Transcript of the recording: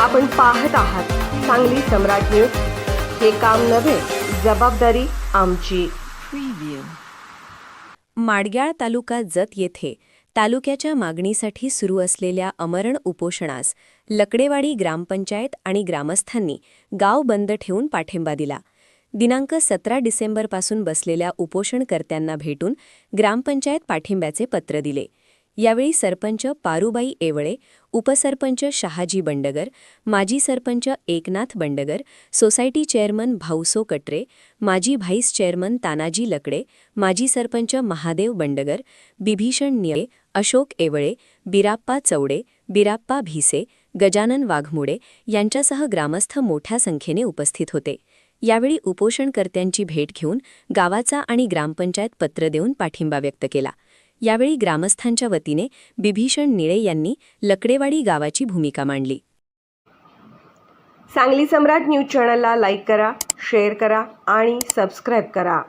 आपण पाहत आहात सांगली सम्राट न्यूज. हे काम नव्हे जबाबदारी आमची. माडग्याळ तालुका जत येथे तालुक्याच्या मागणीसाठी सुरू असलेल्या अमरण उपोषणास लकडेवाडी ग्रामपंचायत आणि ग्रामस्थांनी गाव बंद ठेवून पाठिंबा दिला. दिनांक सतरा डिसेंबरपासून बसलेल्या उपोषणकर्त्यांना भेटून ग्रामपंचायत पाठिंब्याचे पत्र दिले. यावेळी सरपंच पारुबाई येवळे उपसरपंच शहाजी बंडगर माजी सरपंच एकनाथ बंडगर सोसायटी चेअरमन भाऊसो कटरे माजी व्हाईस चेअरमन तानाजी लकडे माजी सरपंच महादेव बंडगर बिभीषण निळे अशोक येवळे बिराप्पा चौडे बिराप्पा भिसे गजानन वाघमोडे यांच्यासह ग्रामस्थ मोठ्या संख्येने उपस्थित होते. यावेळी उपोषणकर्त्यांची भेट घेऊन गावाचा आणि ग्रामपंचायत पत्र देऊन पाठिंबा व्यक्त केला. यावेळी ग्रामस्थांच्या वतीने बिभीषण निळे यांनी लकडेवाडी गावाची भूमिका मांडली. सांगली सम्राट न्यूज चॅनलला लाईक करा शेअर करा आणि सबस्क्राईब करा.